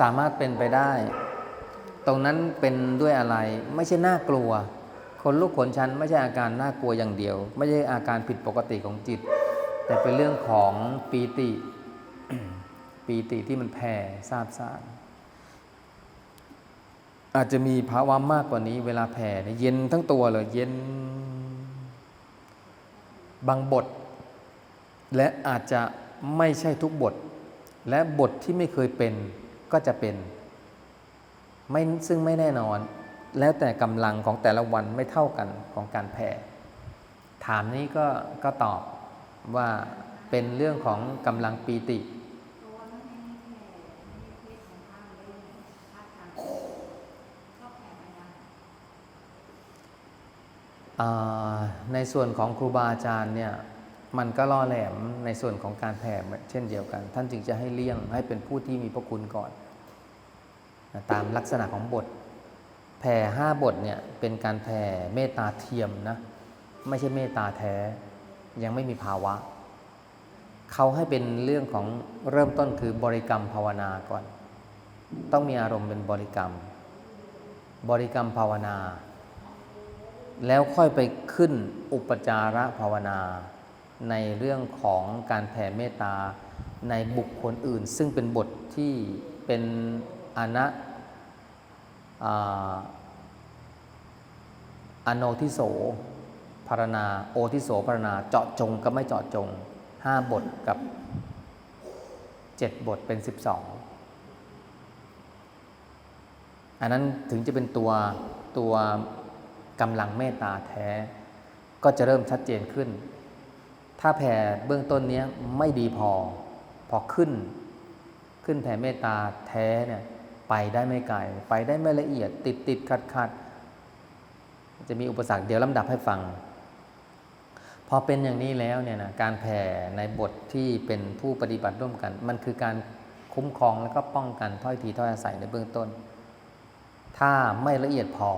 สามารถเป็นไปได้ ตรงนั้นเป็นด้วยอะไร ไม่ใช่น่ากลัว คนลุกขนชันไม่ใช่อาการน่ากลัวอย่างเดียว ไม่ใช่อาการผิดปกติของจิต แต่เป็นเรื่องของปีติปีติที่มันแผ่ซาบซ่านอาจจะมีภาวะมากกว่านี้ เวลาแผ่เนี่ยเย็นทั้งตัวเลยเย็นบางบท และอาจจะไม่ใช่ทุกบท และบทที่ไม่เคยเป็น ก็จะเป็นไม่ซึ่งไม่แน่นอน แล้วแต่กำลังของแต่ละวันไม่เท่ากันของการแผ่ ถามนี้ก็ก็ตอบว่าเป็นเรื่องของกำลังปีติ ในส่วนของครูบาอาจารย์เนี่ย มันก็ล่อแหลมในส่วนของการแผ่เช่นเดียวกัน ท่านจึงจะให้เลี่ยงให้เป็นผู้ที่มีพระคุณก่อน ตามลักษณะของบท แผ่ห้าบทเนี่ยเป็นการแผ่เมตตาเทียมนะไม่ใช่เมตตาแท้ ยังไม่มีภาวะ เขาให้เป็นเรื่องของเริ่มต้นคือบริกรรมภาวนาก่อน ต้องมีอารมณ์เป็นบริกรรม บริกรรมภาวนา แล้วค่อยไปขึ้นอุปจาระภาวนา ในเรื่องของการแผ่เมตตาในบุคคลอื่น ซึ่งเป็นบทที่เป็นอนะอ่าโนทิโสพารณา โอทิโสพารณาเจาะจงกับไม่เจาะจง5บทกับ7บทเป็น12อันนั้นถึงจะเป็นตัวตัวกำลังเมตตาแท้ ก็จะเริ่มชัดเจนขึ้น ถ้าแผ่เบื้องต้นนี้ไม่ดีพอ พอขึ้น ขึ้นแผ่เมตตาแท้เนี่ยไปได้ไม่ไกลไปได้ไม่ละเอียด ติดติดขัดขัดจะมีอุปสรรคเดี๋ยวลำดับให้ฟัง พอเป็นอย่างนี้แล้วเนี่ยนะการแผ่ในบทที่เป็นผู้ปฏิบัติร่วมกัน มันคือการคุ้มครองและก็ป้องกันถ้อยทีถ้อยอาศัยในเบื้องต้น ถ้าไม่ละเอียดพอ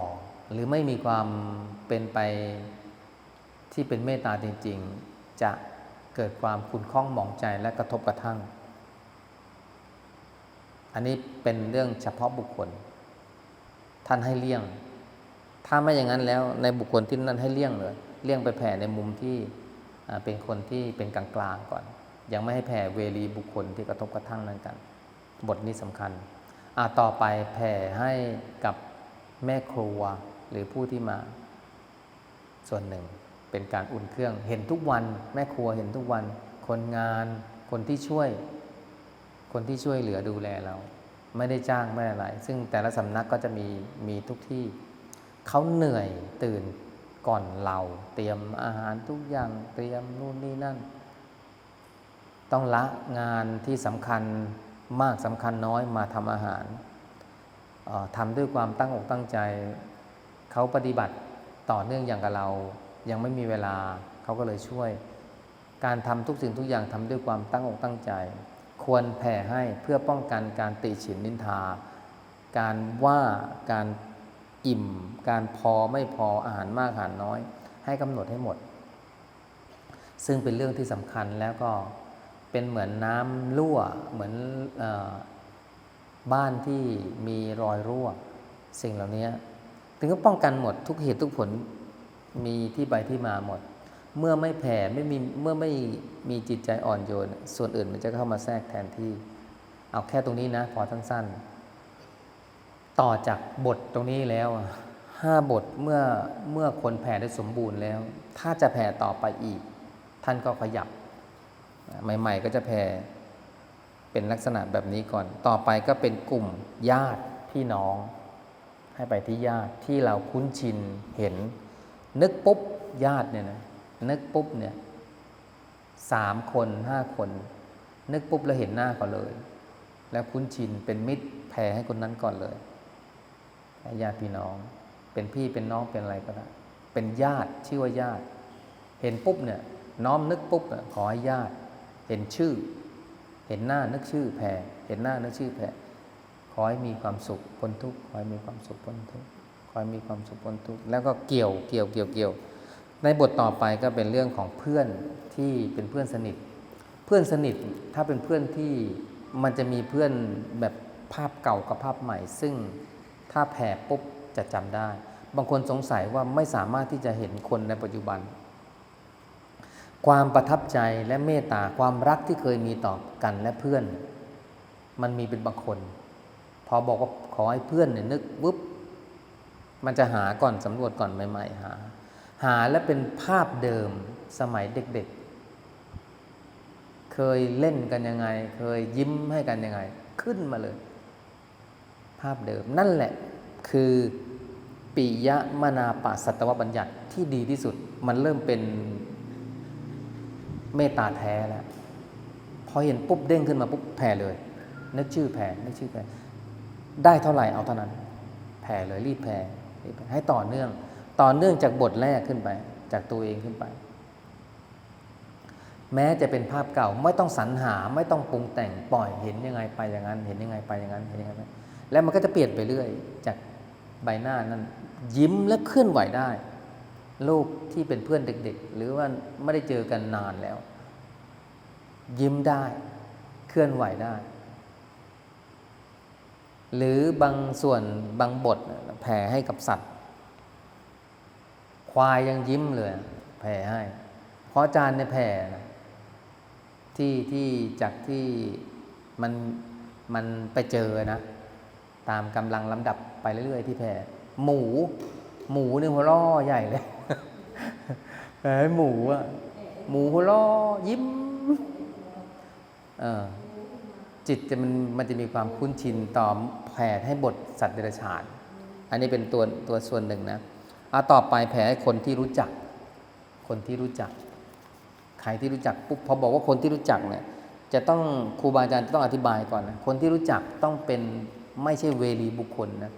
หรือไม่มีความเป็นไปที่เป็นเมตตาจริงๆ จะเกิดความคุณข้องหมองใจและกระทบกระทั่ง อันนี้เป็นเรื่องเฉพาะบุคคล ท่านให้เลี่ยง ถ้าไม่อย่างนั้นแล้วในบุคคลที่นั้นให้เลี่ยงเลยเลี่ยงไปแผ่ในมุมที่เป็นคนที่เป็นกลางๆก่อน ยังไม่ให้แผ่เวรีบุคคลที่กระทบกระทั่งนั้นกัน บทนี้สำคัญอาต่อไปแผ่ให้กับแม่ครัวหรือผู้ที่มาส่วนหนึ่ง เป็นการอุ่นเครื่อง เห็นทุกวัน แม่ครัวเห็นทุกวัน คนงาน คนที่ช่วย คนที่ช่วยเหลือดูแลเรา ไม่ได้จ้างไม่ได้อะไร ซึ่งแต่ละสำนักก็จะมีมีทุกที่ เขาเหนื่อยตื่นก่อนเรา เตรียมอาหารทุกอย่าง เตรียมนู่นนี่นั่น ต้องละงานที่สำคัญมากสำคัญน้อยมาทำอาหารออทำด้วยความตั้งอกตั้งใจ เขาปฏิบัติต่อเนื่องอย่างกับเรา ยังไม่มีเวลาเขาก็เลยช่วย การทำทุกสิ่งทุกอย่างทำด้วยความตั้งอกตั้งใจ ควรแผ่ให้เพื่อป้องกันการติฉินนินทา การว่าการอิ่ม การพอไม่พออาหารมากอาหารน้อย ให้กำหนดให้หมด ซึ่งเป็นเรื่องที่สำคัญแล้วก็เป็นเหมือนน้ำรั่วเหมือนอบ้านที่มีรอยรั่ว สิ่งเหล่านี้ถึงก็ป้องกันหมดทุกเหตุทุกผล มีที่ไปที่มาหมด เมื่อไม่แผ่ไม่มีเมื่อไม่มีจิตใจอ่อนโยน ส่วนอื่นมันจะเข้ามาแทรกแทนที่ เอาแค่ตรงนี้นะ พอสั้นๆ ต่อจากบทตรงนี้แล้วห้าบทเมื่อเมื่อคนแผ่ได้สมบูรณ์แล้ว ถ้าจะแผ่ต่อไปอีก ท่านก็ขยับ ใหม่ ๆ ก็จะแผ่เป็นลักษณะแบบนี้ก่อน ต่อไปก็เป็นกลุ่มญาติพี่น้อง ให้ไปที่ญาติที่เราคุ้นชินเห็น นึกปุ๊บญาติเนี่ยนะนึกปุ๊บเนี่ยสามคนห้าคน นึกปุ๊บแล้วเห็นหน้าเขาเลย แล้วคุ้นชินเป็นมิตรแผ่ให้คนนั้นก่อนเลยญาติพี่น้อง เป็นพี่เป็นน้องเป็นอะไรก็ได้เป็นญาติชื่อว่าญาติ เห็นปุ๊บเนี่ยน้อมนึกปุ๊บเนี่ยขอให้ญาติ เห็นชื่อ เห็นหน้านึกชื่อแผ่เห็นหน้านึกชื่อแผ่ขอให้มีความสุขพ้นทุกข์ขอให้มีความสุขพ้นทุกข์ อให้มีความสุขพ้นทุกข์แล้วก็เกี่ยวเกี่ยวเกี่ยวเกี่ยว ในบทต่อไปก็เป็นเรื่องของเพื่อนที่เป็นเพื่อนสนิท เพื่อนสนิทถ้าเป็นเพื่อนที่มันจะมีเพื่อนแบบภาพเก่ากับภาพใหม่ ซึ่งถ้าแผ่ปุ๊บจะจำได้ บางคนสงสัยว่าไม่สามารถที่จะเห็นคนในปัจจุบัน ความประทับใจและเมตตาความรักที่เคยมีต่อกันและเพื่อน มันมีเป็นบางคน พอบอกว่าขอให้เพื่อนเนี่ยนึกวุ๊บ มันจะหาก่อนสำรวจก่อนใหม่ ๆ หา หาและเป็นภาพเดิมสมัยเด็กๆ เคยเล่นกันยังไง เคยยิ้มให้กันยังไง ขึ้นมาเลย ภาพเดิมนั่นแหละ คือปิยมนาปะสัตวบัญญัติที่ดีที่สุด มันเริ่มเป็นเมตตาแท้แล้วพอเห็นปุ๊บเด้งขึ้นมาปุ๊บแผ่เลย นึกชื่อแผ่นึกชื่อแผ่ได้เท่าไหร่เอาเท่านั้น แผ่เลยรีบแผ่ ให้ต่อเนื่อง ต่อเนื่องจากบทแรกขึ้นไป จากตัวเองขึ้นไป แม้จะเป็นภาพเก่าไม่ต้องสรรหาไม่ต้องปรุงแต่งปล่อยเห็นยังไงไปอย่างนั้น เห็นยังไงไปอย่างนั้นเห็นยังไงไปแล้วมันก็จะเปลี่ยนไปเรื่อยจากใบหน้านั้น ยิ้มและเคลื่อนไหวได้ลูกที่เป็นเพื่อนเด็ก ๆ หรือว่าไม่ได้เจอกันนานแล้ว ยิ้มได้ เคลื่อนไหวได้ หรือบางส่วนบางบทแผ่ให้กับสัตว์ ควายยังยิ้มเลยแผ่ให้ เพราะอาจารย์ในยแผ่นะที่ที่จากที่มันมันไปเจอนะ ตามกำลังลำดับไปเรื่อยๆที่แผ่หมู หมูนี่หัวล้อใหญ่เลยแผ่หมูอะหมูหัวล้อยิ้ม เออ จิตจะมันมันจะมีความคุ้นชินต่อแผ่ให้บทสัตว์เดรัจฉาน อันนี้เป็นตัวตัวส่วนหนึ่งนะเอาต่อไปแผ่ให้คนที่รู้จัก คนที่รู้จัก ใครที่รู้จักปุ๊บพอบอกว่าคนที่รู้จักเนี่ยจะต้องครูบาอาจารย์ต้องอธิบายก่อนนะคนที่รู้จักต้องเป็นไม่ใช่เวรีบุคคลนะ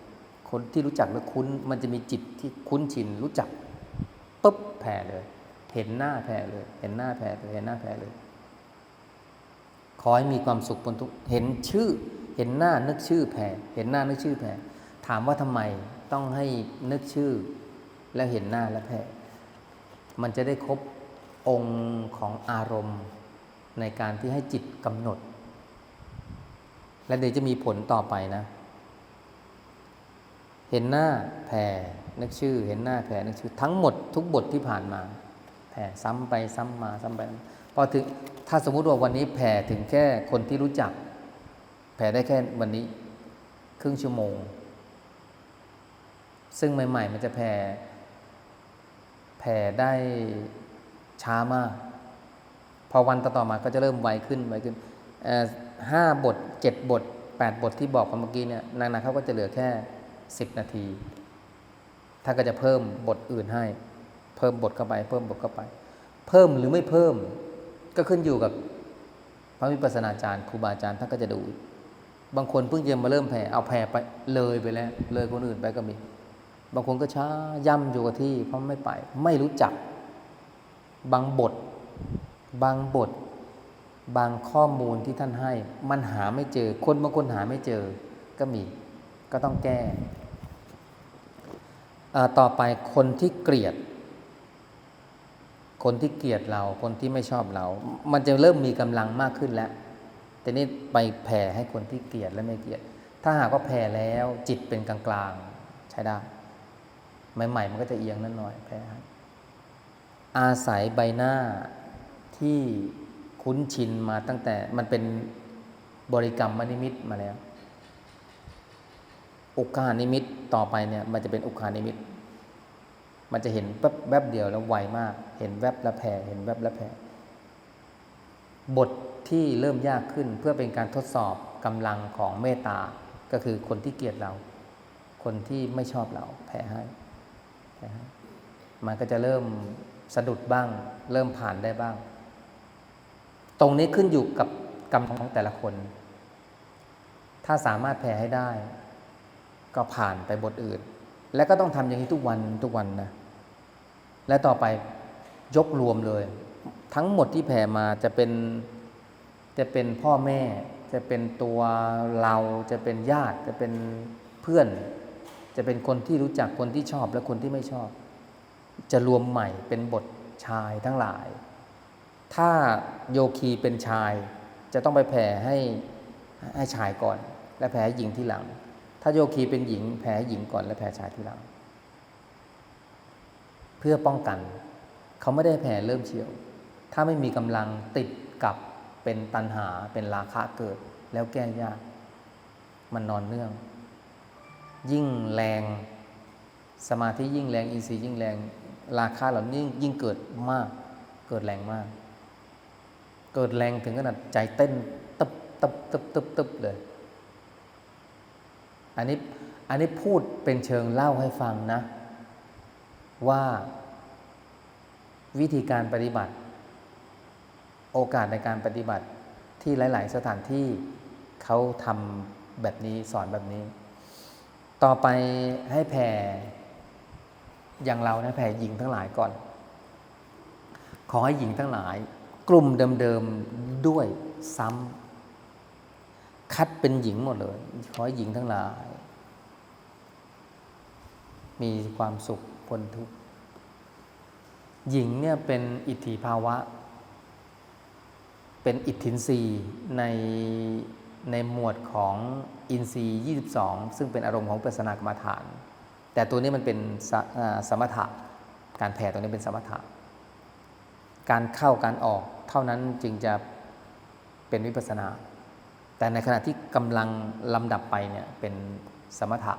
คนที่รู้จักและคุ้นมันจะมีจิตที่คุ้นชินรู้จักปุ๊บแผ่เลย เห็นหน้าแผ่เลย เห็นหน้าแผ่เลยเห็นหน้าแผ่เลย ขอให้มีความสุขบนทุกเห็นชื่อ เห็นหน้านึกชื่อแผ่เห็นหน้านึกชื่อแผ่ถามว่าทำไมต้องให้นึกชื่อ แล้วเห็นหน้าแล้วแผ่มันจะได้ครบองค์ของอารมณ์ในการที่ให้จิตกำหนด และเดี๋ยวจะมีผลต่อไปนะ เห็นหน้าแผ่นึกชื่อ เห็นหน้าแผ่นึกชื่อ ทั้งหมดทุกบทที่ผ่านมา แผ่ซ้ำไปซ้ำมาซ้ำไป พอถึงถ้าสมมุติว่าวันนี้แผ่ถึงแค่คนที่รู้จัก แผ่ได้แค่วันนี้ ครึ่งชั่วโมง ซึ่งใหม่ ๆ มันจะแผ่แผ่ได้ช้ามาก พอวันต่อๆมาก็จะเริ่มไวขึ้นไวขึ้นห้าบทเจ็ดบทแปดบทที่บอกกันเมื่อกี้เนี่ยนานๆเขาก็จะเหลือแค่สิบนาทีถ้าก็จะเพิ่มบทอื่นให้ เพิ่มบทเข้าไป เพิ่มบทเข้าไป เพิ่มหรือไม่เพิ่ม ก็ขึ้นอยู่กับพระวิปัสสนาจารย์ครูบาอาจารย์ท่านก็จะดู บางคนเพิ่งจะมาเริ่มแผ่เอาแผ่ไปเลยไปแล้ว เลยคนอื่นไปก็มี บางคนก็ช้าย่ำอยู่กับที่เพราะไม่ไป ไม่รู้จัก บางบท บางบท บางข้อมูลที่ท่านให้ มันหาไม่เจอ คนบางคนหาไม่เจอก็มี ก็ต้องแก้ต่อไปคนที่เกลียด คนที่เกลียดเราคนที่ไม่ชอบเรา มันจะเริ่มมีกำลังมากขึ้นแล้วแต่นี่ไปแผ่ให้คนที่เกลียดและไม่เกลียด ถ้าหากว่าแผ่แล้วจิตเป็นกลางๆใช้ได้ใหม่ๆมันก็จะเอียงนั่นหน่อยแผ่อาศัยใบหน้าที่คุ้นชินมาตั้งแต่มันเป็นบริกรรมมนิมิตมาแล้ว อุคานิมิตต่อไปเนี่ยมันจะเป็นอุคานิมิต มันจะเห็นแป๊บแวบเดียวแล้วไวมาก เห็นแวบละแผ่เห็นแวบละแผ่บทที่เริ่มยากขึ้นเพื่อเป็นการทดสอบกำลังของเมตตา ก็คือคนที่เกลียดเรา คนที่ไม่ชอบเราแผ่ให้แผ่ให้ มันก็จะเริ่มสะดุดบ้าง เริ่มผ่านได้บ้าง ตรงนี้ขึ้นอยู่กับกรรมของแต่ละคน ถ้าสามารถแผ่ให้ได้ ก็ผ่านไปบทอื่น และก็ต้องทำอย่างนี้ทุกวันทุกวันนะ และต่อไปยกรวมเลย ทั้งหมดที่แผ่มาจะเป็นจะเป็นพ่อแม่ จะเป็นตัวเราจะเป็นญาติ จะเป็นเพื่อน จะเป็นคนที่รู้จักคนที่ชอบและคนที่ไม่ชอบ จะรวมใหม่เป็นบทชายทั้งหลาย ถ้าโยคีเป็นชาย จะต้องไปแผ่ให้ให้ชายก่อน และแผ่หญิงที่หลัง ถ้าโยคีเป็นหญิงแผ่ให้หญิงก่อนและแผ่ชายที่หลัง เพื่อป้องกัน เขาไม่ได้แผ่เริ่มเฉียว ถ้าไม่มีกำลังติดกับเป็นตันหาเป็นราคะเกิด แล้วแก้ยาก มันนอนเนื่อง ยิ่งแรง สมาธิยิ่งแรงอินทรีย์ยิ่งแรงราคาเหล่านี้ยิ่งเกิดมาก เกิดแรงมาก เกิดแรงถึงขนาดใจเต้นตึบตึบตึบตึบตึบเลย อันนี้ อันนี้พูดเป็นเชิงเล่าให้ฟังนะ ว่าวิธีการปฏิบัติ โอกาสในการปฏิบัติที่หลาย ๆ สถานที่เขาทำแบบนี้สอนแบบนี้ ต่อไปให้แผ่อย่างเรานะแผ่หญิงทั้งหลายก่อน ขอให้หญิงทั้งหลาย กลุ่มเดิม ๆ ด้วยซ้ำคัดเป็นหญิงหมดเลย ขอให้หญิงทั้งหลาย มีความสุข พ้นทุกข์หญิงเนี่ยเป็นอิทธิภาวะ เป็นอิทธินรีในในหมวดของอินทรีย์ 22 ซึ่งเป็นอารมณ์ของปรสนากรรมฐาน แต่ตัวนี้มันเป็นสสมถะ การแผ่ตัวนี้เป็นสมถะ การเข้าการออกเท่านั้นจึงจะเป็นวิปัสนา แต่ในขณะที่กำลังลำดับไปเนี่ยเป็นสมถะ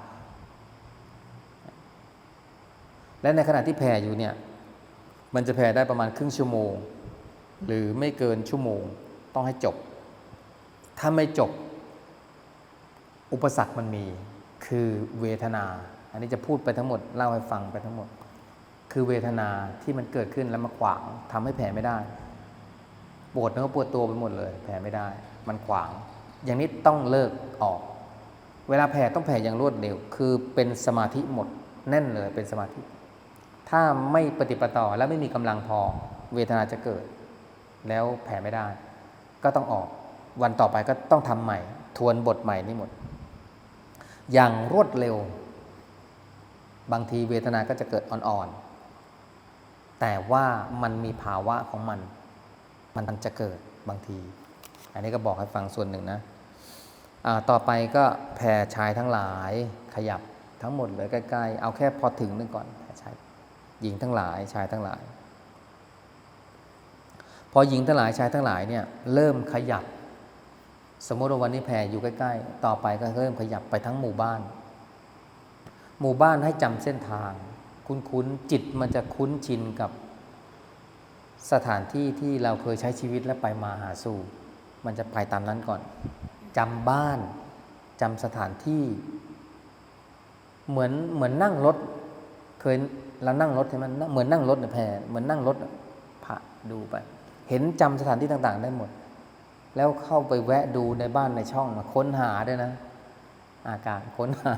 และในขณะที่แผ่อยู่เนี่ยมันจะแผ่ได้ประมาณครึ่งชั่วโมง หรือไม่เกินชั่วโมงต้องให้จบ ถ้าไม่จบ อุปสรรคมันมีคือเวทนา อันนี้จะพูดไปทั้งหมดเล่าให้ฟังไปทั้งหมด คือเวทนาที่มันเกิดขึ้นแล้วมาขวางทำให้แผ่ไม่ได้ ปวดเนื้อปวดตัวไปหมดเลย แผ่ไม่ได้ มันขวาง อย่างนี้ต้องเลิกออก เวลาแผ่ต้องแผ่อย่างรวดเร็ว คือเป็นสมาธิหมดแน่นเลยเป็นสมาธิ ถ้าไม่ปฏิปต่อและไม่มีกำลังพอ เวทนาจะเกิด แล้วแผ่ไม่ได้ ก็ต้องออกวันต่อไปก็ต้องทำใหม่ ทวนบทใหม่นี่หมด อย่างรวดเร็ว บางทีเวทนาก็จะเกิดอ่อนๆ แต่ว่ามันมีภาวะของมัน มันจะเกิดบางที อันนี้ก็บอกให้ฟังส่วนหนึ่งนะต่อไปก็แผ่ชายทั้งหลายขยับทั้งหมดเลยใกล้ๆ เอาแค่พอถึงนึงก่อนแผ่ชาย หญิงทั้งหลายชายทั้งหลาย พอหญิงทั้งหลายชายทั้งหลายเนี่ยเริ่มขยับ สมมติว่าวันนี้แผ่อยู่ใกล้ๆ ต่อไปก็เริ่มขยับไปทั้งหมู่บ้าน หมู่บ้านให้จำเส้นทาง คุ้นๆจิตมันจะคุ้นชินกับสถานที่ที่เราเคยใช้ชีวิตและไปมาหาสู่ มันจะไปตามนั้นก่อนจำบ้านจำสถานที่ เหมือนเหมือนนั่งรถ เคยเรานั่งรถใช่ไหมเหมือนนั่งรถเนี่ยแพรเหมือนนั่งรถน่ะดูไป เห็นจำสถานที่ต่าง ๆ ได้หมด แล้วเข้าไปแวะดูในบ้านในช่องค้นหาด้วยนะ อาการค้นหา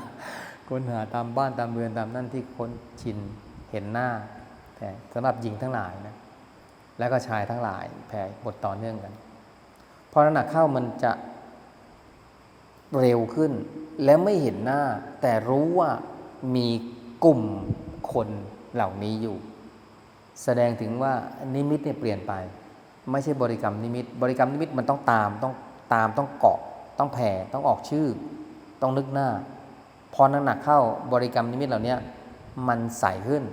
ค้นหาตามบ้านตามเรือนตามนั่นที่ค้นชินเห็นหน้าแผ่สำหรับหญิงทั้งหลายนะแล้วก็ชายทั้งหลายแผ่บทต่อเนื่องกันพอน้ำหนักเข้ามันจะเร็วขึ้น และไม่เห็นหน้า แต่รู้ว่ามีกลุ่ม คนเหล่านี้อยู่ แสดงถึงว่านิมิตเนี่ยเปลี่ยนไป ไม่ใช่บริกรรมนิมิต บริกรรมนิมิตมันต้องตามต้องตามต้องเกาะ ต้องแผ่ต้องออกชื่อ ต้องนึกหน้า พอน้ำหนักเข้าบริกรรมนิมิตเหล่านี้มันใสขึ้น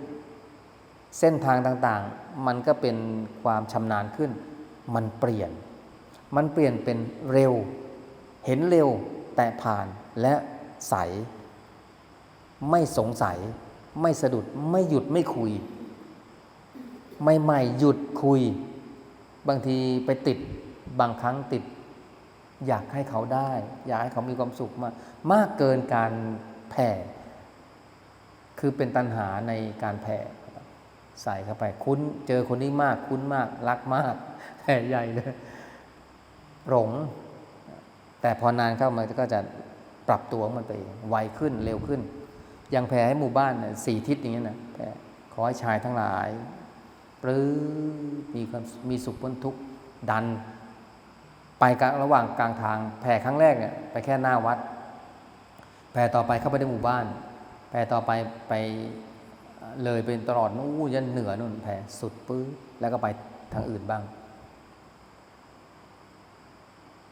เส้นทางต่างๆ มันก็เป็นความชำนาญขึ้น มันเปลี่ยน มันเปลี่ยนเป็นเร็ว เห็นเร็วแต่ผ่านและใส ไม่สงสัย ไม่สะดุดไม่หยุดไม่คุย ใหม่ๆหยุดคุย บางทีไปติดบางครั้งติด อยากให้เขาได้ อยากให้เขามีความสุขมากมากเกินการแผ่ คือเป็นตัณหาในการแผ่ใส่เข้าไป คุ้นเจอคนนี้มาก คุ้นมาก รักมากแผ่ใหญ่เลยหลง แต่พอนานเข้ามันก็จะปรับตัวมันไปเองไวขึ้นเร็วขึ้น อย่างแผ่ให้หมู่บ้านนะสี่ทิศอย่างเงี้ยนะแผ่ขอให้ชายทั้งหลายปรื้อมีความมีสุขพ้นทุกข์ดัน ไปกลางระหว่างกลางทาง แผ่ครั้งแรกเนี่ยไปแค่หน้าวัด แผ่ต่อไปเข้าไปในหมู่บ้าน แผ่ต่อไปไปเลยเป็นตลอดนู้นยันเหนือนู่นแผ่สุดปื้อแล้วก็ไปทางอื่นบ้าง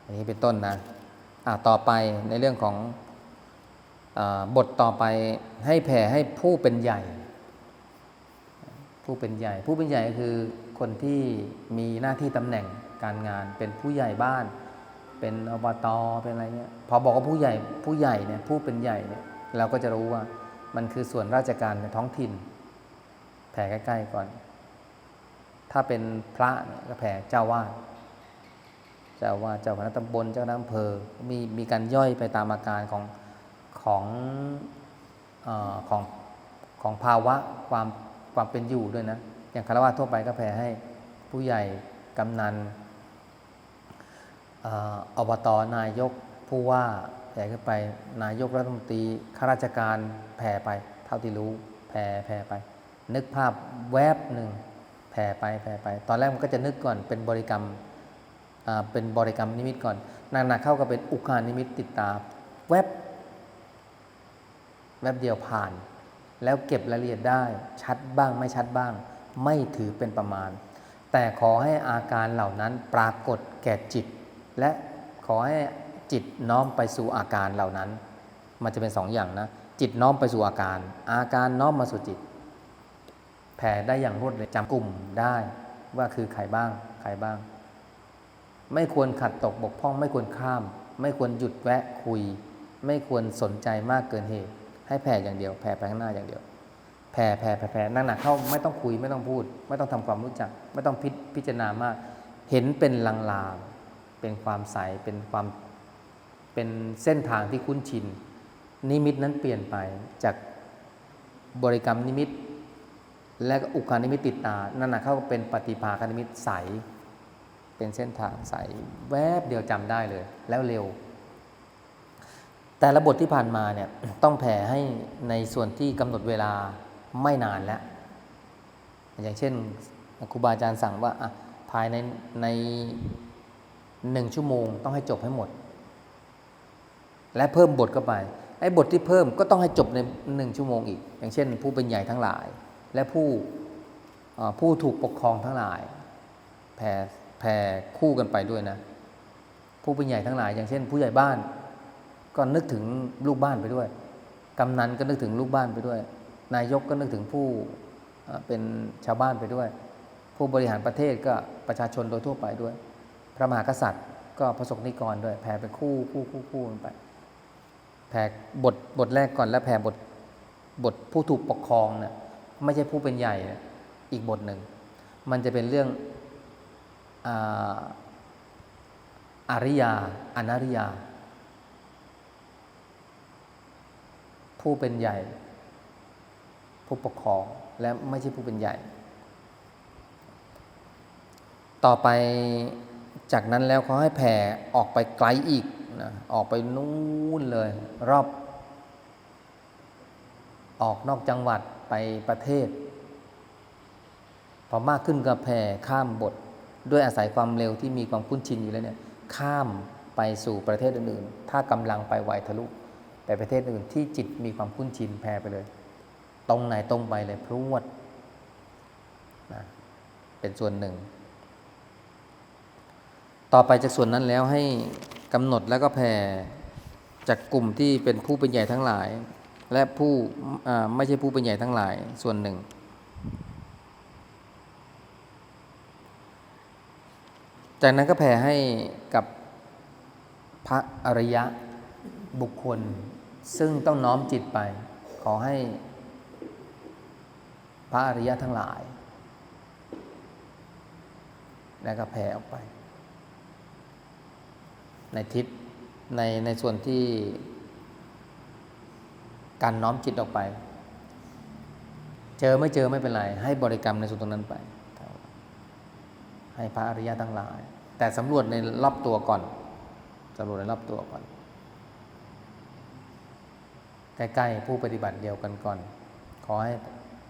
อันนี้เป็นต้นนะอ่าต่อไปในเรื่องของ บทต่อไปให้แผ่ให้ผู้เป็นใหญ่ ผู้เป็นใหญ่ ผู้เป็นใหญ่คือคนที่มีหน้าที่ตำแหน่งการงาน เป็นผู้ใหญ่บ้าน เป็นอบตเป็นอะไรเงี้ยพอบอกว่าผู้ใหญ่ผู้ใหญ่เนี่ยผู้เป็นใหญ่เนี่ยเราก็จะรู้ว่ามันคือส่วนราชการในท้องถิ่น แผ่ใกล้ ๆ ก่อน ถ้าเป็นพระเนี่ยก็แผ่เจ้าวาดเจ้าวาดเจ้าคณะตำบลเจ้าคณะอำเภอมีมีการย่อยไปตามอาการของ ของออของของภาวะความความเป็นอยู่ด้วยนะ อย่างคารวะทั่วไปก็แผ่ให้ผู้ใหญ่กำนันอบตนายกผู้ว่าแผ่ขึ้นไปนายกรัฐมนตรีข้าราชการแผ่ไป เท่าที่รู้แผ่แผ่ไป นึกภาพแวบหนึ่งแผ่ไปแผ่ไป ตอนแรกมันก็จะนึกก่อนเป็นบริกรรมเป็นบริกรรมนิมิตก่อนหนานๆเข้าก็เป็นอุคานิมิตติดตา แวบ แวบเดียวผ่าน แล้วเก็บรายละเอียดได้ชัดบ้างไม่ชัดบ้าง ไม่ถือเป็นประมาณ แต่ขอให้อาการเหล่านั้นปรากฏแก่จิต และขอให้จิตน้อมไปสู่อาการเหล่านั้น มันจะเป็นสองอย่างนะ จิตน้อมไปสู่อาการ อาการน้อมมาสู่จิต แผ่ได้อย่างรวดเร็วจำกลุ่มได้ว่าคือใครบ้างใครบ้าง ไม่ควรขัดตกบกพร่อง ไม่ควรข้าม ไม่ควรหยุดแวะคุย ไม่ควรสนใจมากเกินเหตุ ให้แผ่อย่างเดียว แผ่ไปข้างหน้าอย่างเดียว แผ่แผ่แผ่แผ่นั่งหนักเข้าไม่ต้องคุยไม่ต้องพูด ไม่ต้องทำความรู้จัก ไม่ต้องพิพจารณามาก เห็นเป็นลางๆเป็นความใสเป็นความเป็นเส้นทางที่คุ้นชิน นิมิตนั้นเปลี่ยนไปจากบริกรรมนิมิต และอุคานิมิตติดตา นั่นนะเข้าเป็นปฏิภาคานิมิตใส เป็นเส้นทางใส แวบเดียวจำได้เลย แล้วเร็ว แต่ละบทที่ผ่านมาเนี่ยต้องแผ่ให้ในส่วนที่กำหนดเวลาไม่นานแล้ว อย่างเช่นครูบาอาจารย์สั่งว่าอะภายในในหนึ่งชั่วโมงต้องให้จบให้หมด และเพิ่มบทเข้าไปไอ้บทที่เพิ่มก็ต้องให้จบในหนึ่งชั่วโมงอีก อย่างเช่น ผู้เป็นใหญ่ทั้งหลาย และผู้ผู้ถูกปกครองทั้งหลายแผ่แผ่คู่กันไปด้วยนะ ผู้เป็นใหญ่ทั้งหลาย อย่างเช่น ผู้ใหญ่บ้าน ก็นึกถึงลูกบ้านไปด้วย กำนันก็นึกถึงลูกบ้านไปด้วย นายกก็นึกถึงผู้เป็นชาวบ้านไปด้วย ผู้บริหารประเทศก็ประชาชนโดยทั่วไปด้วย พระมหากษัตริย์ก็พระสงฆ์นิกรด้วย แผ่เป็นคู่คู่คู่คู่กันไป แผ่บทบทแรกก่อนแล้วแผ่บทบทผู้ถูกปกครองเนี่ยไม่ใช่ผู้เป็นใหญ่นะอีกบทหนึ่ง มันจะเป็นเรื่องออาริยาอนาริยา ผู้เป็นใหญ่ ผู้ปกครองและไม่ใช่ผู้เป็นใหญ่ ต่อไปจากนั้นแล้วเขาให้แผ่ออกไปไกลอีกนะออกไปนู่นเลย รอบ ออกนอกจังหวัดไปประเทศ พอมากขึ้นก็แผ่ข้ามบท ด้วยอาศัยความเร็วที่มีความคุ้นชินอยู่แล้วเนี่ย ข้ามไปสู่ประเทศอื่นๆ ถ้ากำลังไปไวทะลุ ไปประเทศอื่นที่จิตมีความคุ้นชินแผ่ไปเลย ตรงไหนตรงไปเลยพรวดนะเป็นส่วนหนึ่ง ต่อไปจากส่วนนั้นแล้วให้กำหนดแล้วก็แผ่จากกลุ่มที่เป็นผู้เป็นใหญ่ทั้งหลาย และผู้ไม่ใช่ผู้เป็นใหญ่ทั้งหลายส่วนหนึ่งจากนั้นก็แผ่ให้กับพระอริยะบุคคล ซึ่งต้องน้อมจิตไป ขอให้ พระอริยะทั้งหลาย แล้วก็แผ่ออกไป ในทิศในในส่วนที่ การน้อมจิตออกไป เจอไม่เจอไม่เป็นไร ให้บริกรรมในส่วนตรงนั้นไป ให้พระอริยะทั้งหลาย แต่สำรวจในรอบตัวก่อนสำรวจในรอบตัวก่อน ใกล้ๆผู้ปฏิบัติเดียวกันก่อน ขอให้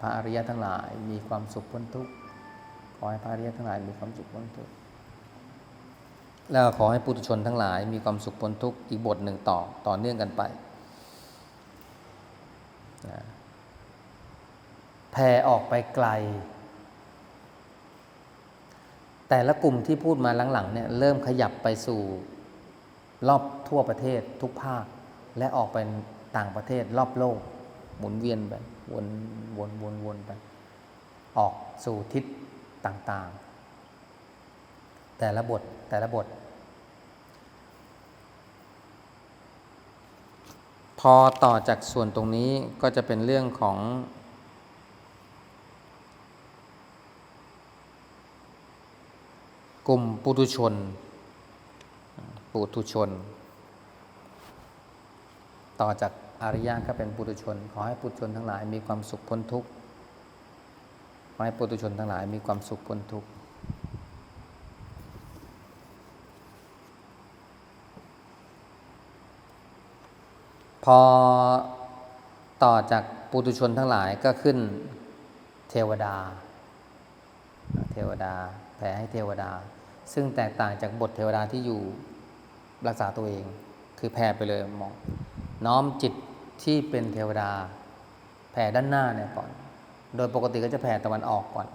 พระอริยะทั้งหลายมีความสุขพ้นทุกข์ขอให้พระอริยะทั้งหลายมีความสุขพ้นทุกข์แล้วขอให้ปุถุชนทั้งหลายมีความสุขพ้นทุกข์อีกบทหนึ่งต่อต่อเนื่องกันไปแผ่ออกไปไกล แต่ละกลุ่มที่พูดมาหลังๆเนี่ยเริ่มขยับไปสู่รอบทั่วประเทศทุกภาค และออกไป ต่างประเทศรอบโลก หมุนเวียนไปวนวนวนวนไป ออกสู่ทิศต่างๆ แต่ละบทแต่ละบท พอต่อจากส่วนตรงนี้ก็จะเป็นเรื่องของ กลุ่มปุถุชนปุถุชน ต่อจากอริยะก็เป็นปุถุชน ขอให้ปุถุชนทั้งหลายมีความสุขพ้นทุกข์ขอให้ปุถุชนทั้งหลายมีความสุขพ้นทุกข์พอต่อจากปุถุชนทั้งหลายก็ขึ้นเทวดา เทวดาแผ่ให้เทวดา ซึ่งแตกต่างจากบทเทวดาที่อยู่รักษาตัวเอง คือแผ่ไปเลยมอง น้อมจิตที่เป็นเทวดา แผ่ด้านหน้าเนี่ยก่อน โดยปกติก็จะแผ่ตะวันออกก่อน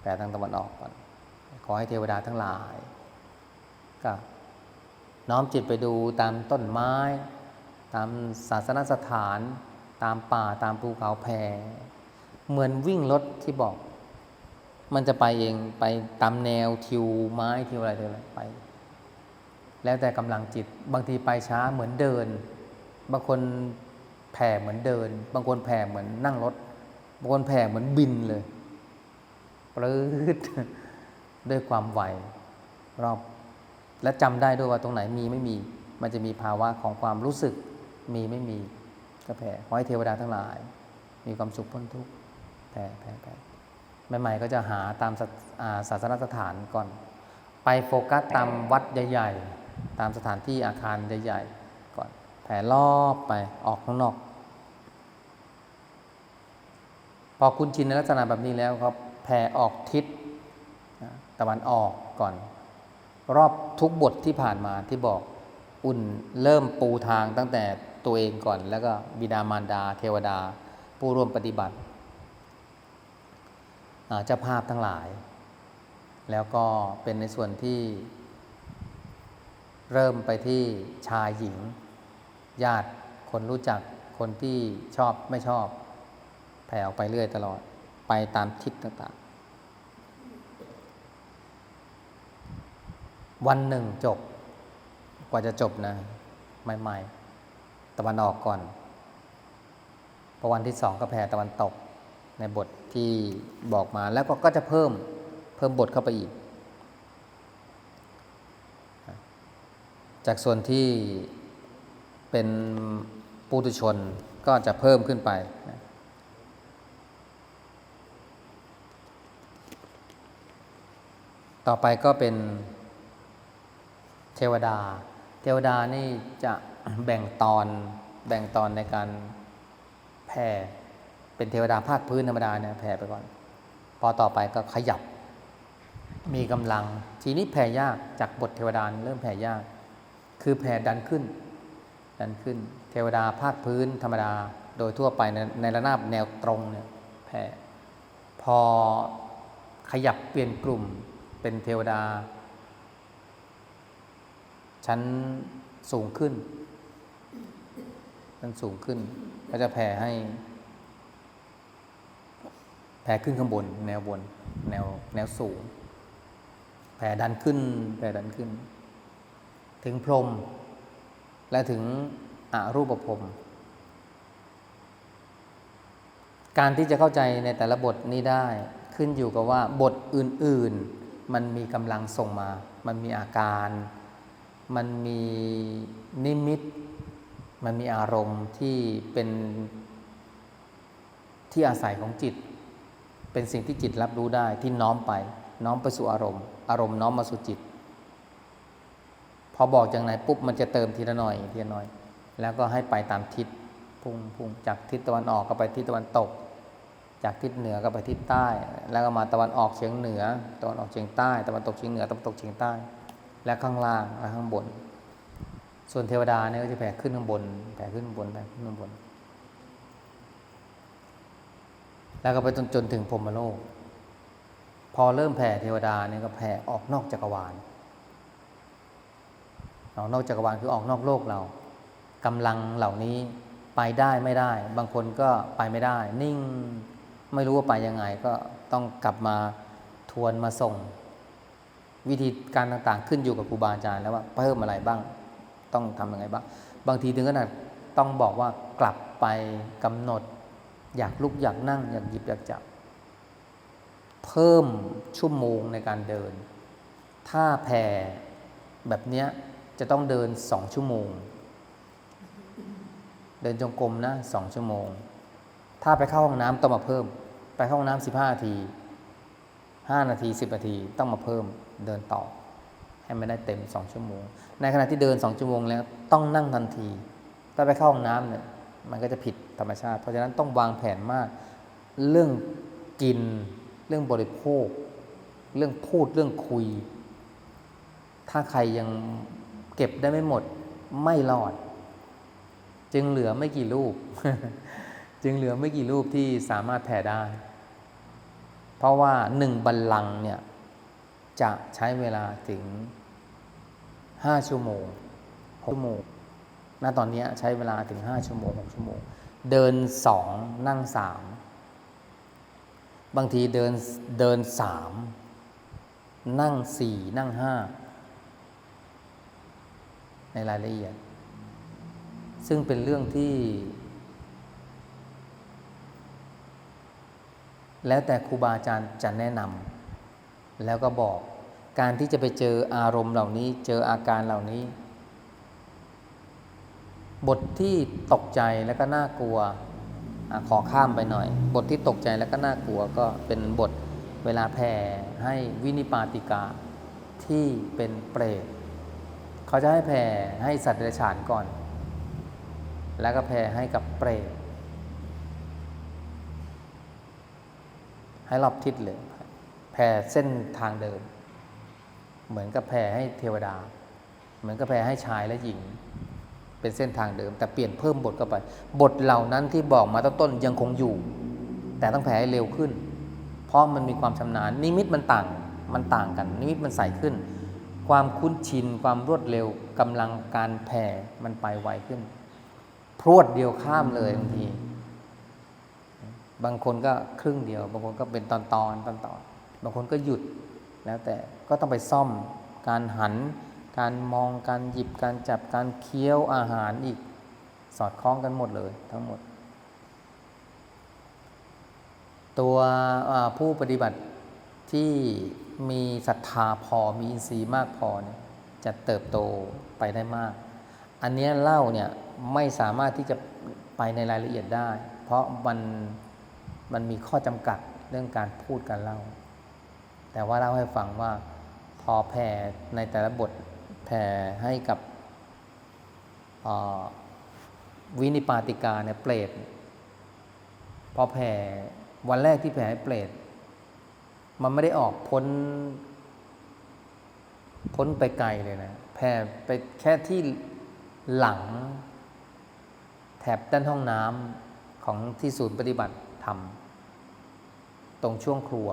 แผ่ทางตะวันออกก่อน ขอให้เทวดาทั้งหลาย ก็ น้อมจิตไปดูตามต้นไม้ ตามศาสนสถาน ตามป่าตามภูเขาแผ่เหมือนวิ่งรถที่บอก มันจะไปเองไปตามแนวทิวไม้ทิวอะไรทิวอะไรไป แล้วแต่กำลังจิตบางทีไปช้าเหมือนเดิน บางคนแผ่เหมือนเดิน บางคนแผ่เหมือนนั่งรถ บางคนแผ่เหมือนบินเลยปลื้ดด้วยความไหวรอบและจำได้ด้วยว่าตรงไหนมีไม่มี มันจะมีภาวะของความรู้สึกมีไม่มีก็แผ่ขอให้เทวดาทั้งหลาย มีความสุขพ้นทุกข์แผ่แผ่แผ่ใหม่ๆก็จะหาตามศาอ่าศาสนสถานก่อน ไปโฟกัสตามวัดใหญ่ ๆ ตามสถานที่อาคารใหญ่ๆก่อนแผ่รอบไปออกข้างนอก พอคุณชินในลักษณะแบบนี้แล้วครับแผ่ออกทิศตะวันออกก่อน รอบทุกบทที่ผ่านมาที่บอกอุ่นเริ่มปูทางตั้งแต่ตัวเองก่อน แล้วก็บิดามารดา เทวดา ผู้ร่วมปฏิบัติเจ้าภาพทั้งหลาย แล้วก็เป็นในส่วนที่ เริ่มไปที่ชายหญิง ญาติคนรู้จักคนที่ชอบไม่ชอบ แผ่ออกไปเรื่อยตลอด ไปตามทิศต่างๆ วันหนึ่งจบ กว่าจะจบนะใหม่ๆ ตะวันออกก่อนพอวันที่สองก็แผ่ตะวันตกในบทที่บอกมาแล้วก็ก็จะเพิ่มเพิ่มบทเข้าไปอีก จากส่วนที่เป็นปุถุชนก็จะเพิ่มขึ้นไปนะต่อไปก็เป็นเทวดา เทวดานี่จะแบ่งตอนแบ่งตอนในการแผ่เป็นเทวดาภาคพื้นธรรมดาเนี่ยแผ่ไปก่อน พอต่อไปก็ขยับมีกำลัง ทีนี้แผ่ยากจากบทเทวดาเริ่มแผ่ยาก คือแผ่ดันขึ้น ดันขึ้น เทวดาภาคพื้นธรรมดาโดยทั่วไปในในระนาบแนวตรงเนี่ยแผ่พอขยับเปลี่ยนกลุ่มเป็นเทวดา ชั้นสูงขึ้นชั้นสูงขึ้น ก็จะแผ่ให้ แผ่ขึ้นข้างบน แนวบน แนวแนวสูง แผ่ดันขึ้น แผ่ดันขึ้น ถึงพรม และถึงอรูปภพการที่จะเข้าใจในแต่ละบทนี้ได้ขึ้นอยู่กับว่าบทอื่น ๆ มันมีกำลังส่งมา มันมีอาการ มันมีนิมิต มันมีอารมณ์ที่เป็นที่อาศัยของจิต เป็นสิ่งที่จิตรับรู้ได้ที่น้อมไป น้อมไปสู่อารมณ์ อารมณ์น้อมมาสู่จิต พอบอกจากไหนปุ๊บมันจะเติมทีละหน่อยทีละหน่อย แล้วก็ให้ไปตามทิศพุ่งพุ่งจากทิศตะวันออกก็ไปทิศตะวันตก จากทิศเหนือก็ไปทิศใต้ แล้วก็มาตะวันออกเฉียงเหนือ ตะวันออกเฉียงใต้ ตะวันตกเฉียงเหนือตะวันตกเฉียงใต้ และข้างล่างและข้างบน ส่วนเทวดาเนี่ยก็จะแผ่ขึ้นข้างบนแผ่ขึ้นบนแผ่ขึ้นข้างบน แล้วก็ไปจนจนถึงพรมโลก พอเริ่มแผ่เทวดาเนี่ยก็แผ่ออกนอกจักรวาล ออกนอกจักรวาลคือออกนอกโลกเรากำลังเหล่านี้ไปได้ไม่ได้ บางคนก็ไปไม่ได้ นิ่งไม่รู้ว่าไปยังไงก็ต้องกลับมาทวนมาส่ง วิธีการต่างๆ ขึ้นอยู่กับครูบาอาจารย์แล้วว่าเพิ่มอะไรบ้างต้องทำยังไงบ้างบางทีถึงขนาดต้องบอกว่ากลับไปกำหนด อยากลุกอยากนั่งอยากหยิบอยากจับ เพิ่มชั่วโมงในการเดิน ถ้าแผ่แบบเนี้ย จะต้องเดินสองชั่วโมง เดินจงกรมนะสองชั่วโมง ถ้าไปเข้าห้องน้ำต้องมาเพิ่ม ไปเข้าห้องน้ำสิบห้านาทีห้านาทีสิบนาทีต้องมาเพิ่มเดินต่อ ให้มันได้เต็มสองชั่วโมง ในขณะที่เดินสองชั่วโมงแล้วต้องนั่งทันที ถ้าไปเข้าห้องน้ำเนี่ยมันก็จะผิดธรรมชาติ เพราะฉะนั้นต้องวางแผนมากเรื่องกิน เรื่องบริโภค เรื่องพูดเรื่องคุย ถ้าใครยัง เก็บได้ไม่หมดไม่รอด จึงเหลือไม่กี่รูป จึงเหลือไม่กี่รูปที่สามารถแผ่ได้ เพราะว่าหนึ่งบัลลังเนี่ย จะใช้เวลาถึงห้าชั่วโมงหกชั่วโมงณตอนนี้ใช้เวลาถึงห้าชั่วโมงหกชั่วโมง เดินสองนั่งสามบางทีเดินเดินสามนั่งสี่นั่งห้า ในรายละเอียด ซึ่งเป็นเรื่องที่ แล้วแต่ครูบาอาจารย์จะแนะนำแล้วก็บอกการที่จะไปเจออารมณ์เหล่านี้ เจออาการเหล่านี้ บทที่ตกใจแล้วก็น่ากลัวอขอข้ามไปหน่อย บทที่ตกใจแล้วก็น่ากลัวก็เป็นบทเวลาแผ่ให้วินิปาติกาที่เป็นเปรต เขาจะให้แผ่ให้สัตว์เดรัจฉานก่อน แล้วก็แผ่ให้กับเปรตให้รอบทิศเลยแผ่เส้นทางเดินเหมือนกับแผ่ให้เทวดา เหมือนกับแผ่ให้ชายและหญิง เป็นเส้นทางเดิม แต่เปลี่ยนเพิ่มบทเข้าไป บทเหล่านั้นที่บอกมาต้นต้นยังคงอยู่ แต่ต้องแผ่ให้เร็วขึ้น เพราะมันมีความชำนาญนิมิตมันต่างมันต่างกัน นิมิตมันใสขึ้น ความคุ้นชินความรวดเร็วกำลังการแผ่มันไปไวขึ้น พรวดเดียวข้ามเลยบางทีบางคนก็ครึ่งเดียว บางคนก็เป็นตอนตอนตอนตอนบางคนก็หยุดแล้วแต่ก็ต้องไปซ่อมการหัน การมองการหยิบการจับการเคี้ยวอาหารอีกสอดคล้องกันหมดเลยทั้งหมด ตัวผู้ปฏิบัติที่ มีศรัทธาพอมีอินทรีย์มากพอเนี่ยจะเติบโตไปได้มาก อันเนี้ยเล่าเนี่ยไม่สามารถที่จะไปในรายละเอียดได้ เพราะมันมันมีข้อจำกัดเรื่องการพูดการเล่า แต่ว่าเล่าให้ฟังว่าพอแผ่ในแต่ละบทแผ่ให้กับวินิปาติกาเนี่ยเปรตพอแผ่วันแรกที่แผ่ให้เปรต มันไม่ได้ออกพ้น พ้นไปไกลเลยนะแผ่ไปแค่ที่หลัง แถบด้านห้องน้ำของที่ศูนย์ปฏิบัติธรรม ตรงช่วงครัว